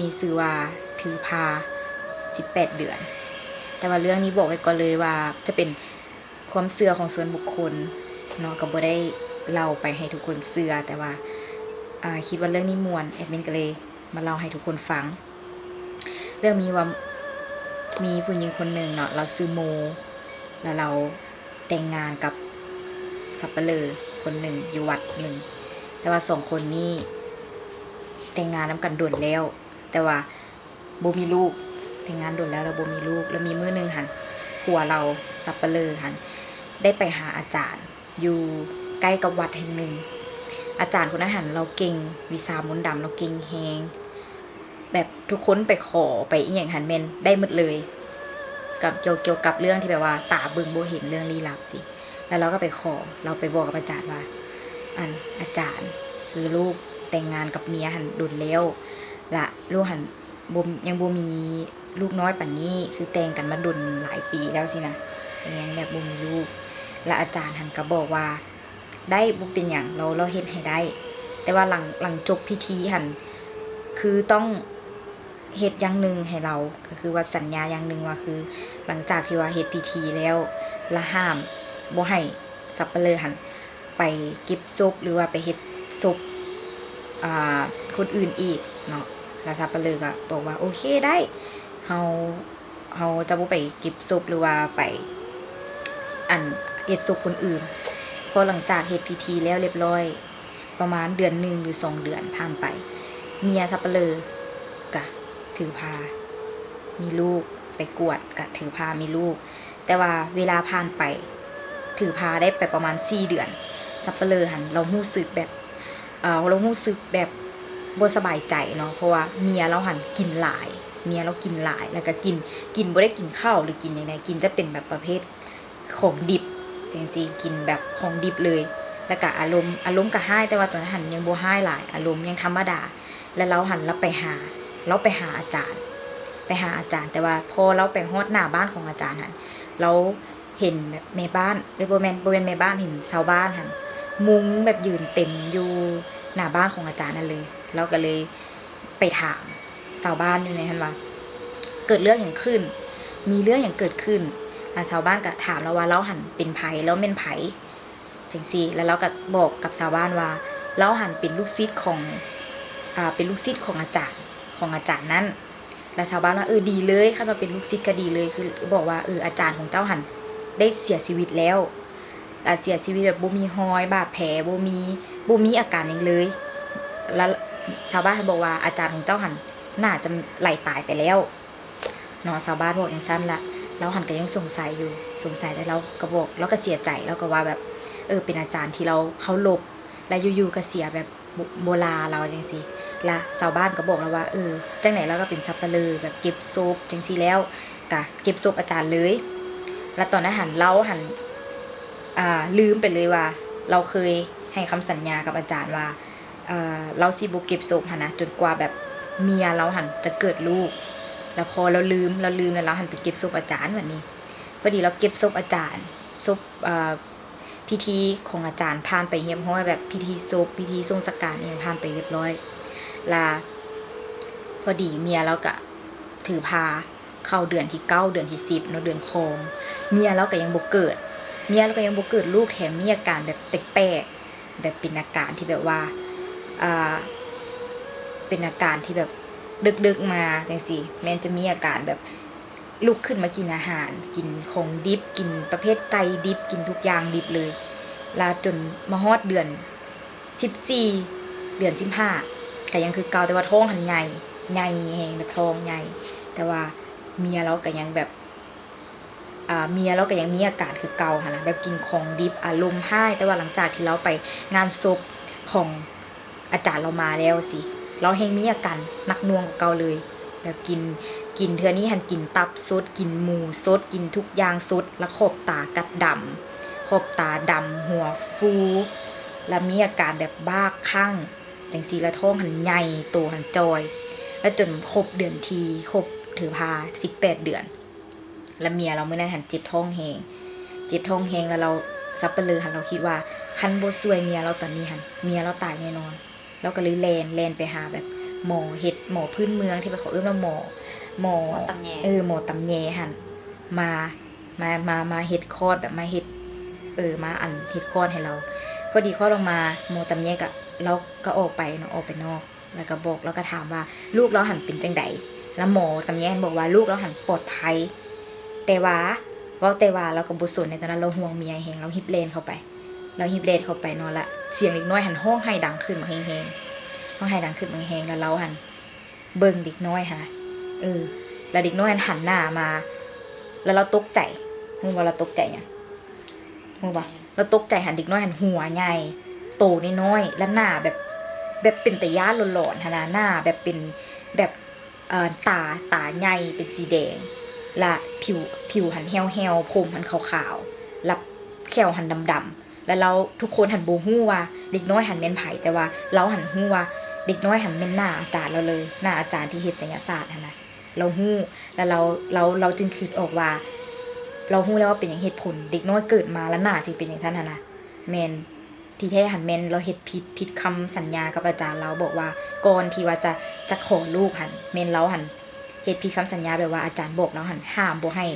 มีชื่อว่าถือพา 18 เดือน แต่ว่าเรื่องนี้บอกไว้ก่อนเลยว่าจะเป็นความเสื่อของส่วนบุคคลเนาะก็บ่ได้เล่าไปให้ทุกคนเสื่อแต่ว่าาคิดว่าเรื่องนี้มวนแอดมินก็เลยมาเล่าให้ทุกคนฟัง เรื่องมีว่ามีผู้หญิงคนหนึ่งเนาะเราซื้อโม แล้วเราแต่งงานกับสับเปลอคนหนึ่งอยู่วัดหนึ่งแต่ว่าสองคนนี้แต่งงานน้ำกันด่วนแล้ว แต่ว่าโบมีลูกแต่งงานด่วนแล้วเราโบมีลูก แล้วมีมือหนึ่งหันผัวเราสับเปลอหันได้ไปหาอาจารย์ อยู่ใกล้กับวัดแห่งหนึ่ง อาจารย์คนนั้นหันเราเก่งวิสามนต์ดำเราเก่งแฮงแบบทุกคนไปขอไปอีกอย่างหันเมนได้หมดเลย กับเกี่ยวเกี่ยวกับเรื่องที่แบบว่าตาเบิงโบเห็นเรื่องลี้ลับสิ แล้วเราก็ไปขอเราไปบอกกับอาจารย์ว่า อันอาจารย์คือลูกแต่งงานกับเมียหันดุนแล้ว ละลูกหันบมยังบ่มีลูกน้อยป่านนี้คือแต่งกันมาดุนหลายปีแล้วสินะยังแบบบ่มีลูก และอาจารย์หันก็บอกว่า ได้บ่เป็นอย่างเราเราเฮ็ดให้ได้ แต่ว่าหลังหลังจบพิธีหันคือต้องเฮ็ดอย่างหนึ่งให้เราก็คือว่าสัญญาอย่างหนึ่งว่าคือ หลังจากที่ว่าเฮ็ดพิธีแล้วละห้ามบ่ให้สับปะเลอหันไปเก็บศพหรือว่าไปเฮ็ดศพอ่าคนอื่นอีกเนาะ แล้วสับปะเลอก็บอกว่าโอเคได้เฮาเฮาจะบ่ไปเก็บศพหรือว่าไป อันเฮ็ดศพคนอื่น พอหลังจากเฮ็ดพิธีแล้วเรียบร้อย ประมาณเดือนหนึ่งหรือสองเดือนผ่านไป เมียสับปะเลอกะถือพา มีลูกไปกวดกับถือพามีลูก แต่ว่าเวลาผ่านไป ถือพาได้ไปประมาณสี่เดือนสับเปลือหันเราหู้สึกแบบ เออเราหู้สึกแบบ บ่สบายใจเนาะเพราะว่าเมียเราหันกินหลาย เมียเรากินหลายแล้วก็กินกินบ่ได้กินข้าวหรือกินยังไงกินจะเป็นแบบประเภทของดิบจริงๆกินแบบของดิบเลย แล้วก็อารมณ์อารมณ์ก็ให้แต่ว่าตอนนั้นหันยังบ่ให้หลาย อารมณ์ยังธรรมดา แล้วเราหันเราไปหา เราไปหาอาจารย์ ไปหาอาจารย์ แต่ว่าพอเราไปฮอดหน้าบ้านของอาจารย์หันเราเห็นแบบแม่บ้านหรือบ่แม่นบ่แมนแม่บ้านเห็นชาวบ้านหันมุ้งแบบยืนเต็มอยู่หน้าบ้านของอาจารย์นั่นเลย เราก็เลยไปถามชาวบ้านอยู่ในหันว่าเกิดเรื่องอย่างขึ้น มีเรื่องอย่างเกิดขึ้นอาชาวบ้านก็ถามเราว่าเราหันเป็นไผ่แล้วเป็นไผ่จังซี่แล้วเราก็บอกกับชาวบ้านว่าเราหันเป็นลูกศิษย์ของอ่าเป็นลูกศิษย์ของอาจารย์ของอาจารย์นั้นแล้วชาวบ้านว่าเออดีเลยคันว่าเป็นลูกศิษย์ก็ดีเลยคือ บอกว่าเอออาจารย์ของเจ้าหันได้เสียชีวิตแล้วเสียชีวิตแบบบ่มีรอยบาดแผลบ่มีบ่มีอาการหยังเลย แล้ว ชาวบ้านบอกว่าอาจารย์ของเจ้าหันน่าจะไหลตายไปแล้วเนาะชาวบ้านบอกอย่างสั้นละแล้วหันก็ยังสงสัยอยู่สงสัยแต่เราก็บอกแล้วก็เสียใจแล้วก็ว่าแบบ เออ เป็นอาจารย์ที่เราเขาลบและอยู่ๆก็เสียแบบโบราเราจังซี่ละชาวบ้านก็บอกแล้วว่าเออจังไหนเราก็เป็นซับเปลือแบบเก็บศพจังซี่แล้วกะเก็บศพอาจารย์เลย แล้วตอนนั้นหันเราหันอ่าลืมไปเลยว่า เราเคยให้คำสัญญากับอาจารย์ว่า เราสิบ่เก็บศพหันนะจนกว่าแบบเมียเราหันจะเกิดลูก แล้วพอเราลืมเราลืมแล้วเราหันไปเก็บศพอาจารย์วันนี้พอดีเราเก็บศพอาจารย์ศพพิธีของอาจารย์ผ่านไปเรียบร้อยแบบพิธีศพพิธีทรงสการเนี่ยผ่านไปเรียบร้อยลาพอดีเมียเราก็ถือพาเข้าเดือนที่เก้าเดือนที่สิบเนาะเดือนคองเมียเราก็ยังบ่เกิด เมียเราก็ยังบ่เกิดลูกแถมมีอาการแบบแปลกๆแบบเป็นอาการที่แบบว่า เป็นอาการที่แบบดึกๆมาจังสิแมนจะมีอาการแบบลุกขึ้นมากินอาหาร กินของดิบกินประเภทไก่ดิบกินทุกอย่างดิบเลย ลาจนมาฮอดเดือนสิบสี่เดือนสิบห้าก็ยังคือเกาแต่ว่าท้องหันใหญ่ใหญ่แหงแบบท้องใหญ่แต่ว่าเมียเราก็ยังแบบอ่าเมียเราก็ยังมีอาการคือเกาค่ะนะแบบกินของดิบอารมณ์ให้แต่ว่าหลังจากที่เราไปงานศพของ อาจารย์เรามาแล้วสิ เราเฮงมีอาการนักน่วงกว่าเกาเลย แบบกินกินเทือนี้หันกินตับสดกินหมูสดกินทุกอย่างสดแล้วขอบตากัดดำขอบตาดำหัวฟู แล้วมีอาการแบบบ้าคลั่งจังสีละท้องหันใหญ่ตัวหันจอย แล้วจนครบเดือนทีครบถือพาสิบแปดเดือน แล้วเมียเราเมื่อนั้นหันเจ็บท้องแหงเจ็บท้องแหงแล้วเราซับเปลือหันเราคิดว่าคันโบซวยเมียเราตอนนี้หันเมียเราตายแน่นอน เราก็เลยแลนแลนไปหาแบบหมอเฮ็ดหมอพื้นเมืองที่เขาเอื้อว่าหมอหมอหมอตำแยเออหมอตำแยหันมามามามาเฮ็ดคลอดแบบมาเฮ็ดเออมาอันเฮ็ดคลอดให้เราพอดีคลอดออกมาหมอตำแยก็เราก็ออกไปเนาะออกไปนอก แล้วก็บอกแล้วก็ถามว่าลูกเราหันเป็นจังใดแล้วหมอตำแยบอกว่าลูกเราหันปลอดภัย แต่ว่าเว่าแต่ว่าเราก็บ่สนในตอนนั้นเราห่วงเมียแฮงเราฮิบเลนเข้าไป เราฮิบเลนเข้าไปนอนละ เสียงเล็กน้อยหันห้องไห้ดังขึ้นมาแฮงๆห้องไห้ดังขึ้นมาแฮงๆแล้วเราหัน เบิ่งเด็กน้อยค่ะเออแล้วเด็กน้อยหันหันหน้ามา แล้วเราตกใจมึงว่าเราตกใจเนี่ยมึงว่าเราตกใจหันเด็กน้อยหันหัวใหญ่โตนน้อยแล้วหน้าแบบแบบเป็นตะย่าหลอนๆหนนะหน้าแบบเป็นแบบเอ่อตาตาใหญ่เป็นสีแดง และผิวผิวหันแห้วๆผมหันขาวๆแล้วแขวหันดำๆ แล้วเราทุกคนหันโบฮู้ว่า เด็กน้อยหันเม่นไผ่แต่ว่าเราหันฮู้ว่า เด็กน้อยหันเมนหน้าอาจารย์เราเลยหน้าอาจารย์ที่เฮ็ดศิลปศาสตร์นะเราฮู้แล้วเราเราเราจึงคิดออกว่า เราฮู้แล้วว่าเป็นอย่างเหตุผล เด็กน้อยเกิดมาแล้วหน้าจึงเป็นอย่างนั้นนะแมนที่แท้หันแมนเราเฮ็ดผิดผิดคำสัญญากับอาจารย์เราบอกว่าก่อนที่ว่าจะจะขอลูกหันแมนเราหันเฮ็ดผิดคำสัญญาแบบว่าอาจารย์บอกแล้วหันห้ามบ่ให้